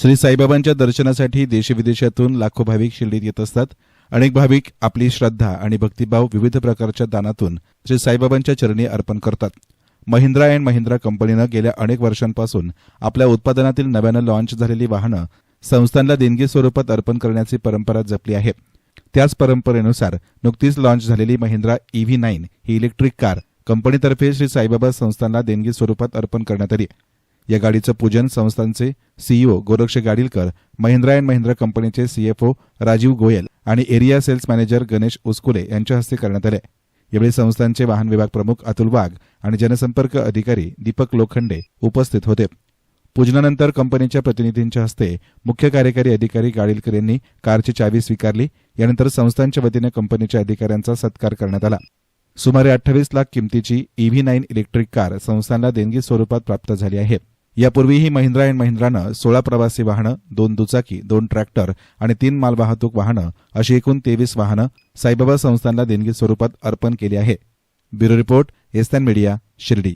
श्री साईबाबांच्या दर्शनासाठी देशविदेशातून लाखो भाविक शिर्डीत येत असतात. अनेक भाविक आपली श्रद्धा आणि भक्तिभाव विविध प्रकारच्या दानातून श्री साईबाबांच्या चरणी अर्पण करतात. महिंद्रा अँड महिंद्रा कंपनीनं गेल्या अनेक वर्षांपासून आपल्या उत्पादनातील नव्यानं लॉन्च झालेली वाहनं संस्थांना देणगी स्वरूपात अर्पण करण्याची परंपरा जपली आहे. त्याच परंपरेनुसार नुकतीच लॉन्च झालेली महिंद्रा ईव्ही नाईन ही इलेक्ट्रिक कार कंपनीतर्फे श्री साईबाबा संस्थांना देणगी स्वरूपात अर्पण करण्यात आली. या गाडीचं पूजन संस्थांचे सीईओ गोरक्ष गाडीलकर महिंद्रा अँड महिंद्रा कंपनीचे सीएफओ राजीव गोयल आणि area sales manager Ganesh Uskule यांच्या हस्ते करण्यात आले. यावेळी संस्थांचे वाहन विभाग प्रमुख अतुल वाघ आणि जनसंपर्क अधिकारी दीपक लोखंडे उपस्थित होते. पूजनानंतर कंपनीच्या प्रतिनिधींच्या हस्ते मुख्य कार्यकारी अधिकारी गाडीलकर यांनी कारची चावी स्वीकारली. यानंतर संस्थांच्या वतीनं कंपनीच्या अधिकाऱ्यांचा सत्कार करण्यात आला. सुमारे अठ्ठावीस लाख किमतीची ईव्ही नाईन इलेक्ट्रिक कार संस्थांना देणगी स्वरूपात प्राप्त झाली आहे. यापूर्वीही महिंद्रा अँड महिंद्रानं सोळा प्रवासी वाहनं दोन दुचाकी दोन ट्रॅक्टर आणि तीन मालवाहतूक वाहनं अशी एकूण तेवीस वाहनं साईबाबा संस्थांना देणगी स्वरूपात अर्पण केली आहे ब्युरो रिपोर्ट एस्तान मीडिया शिर्डी.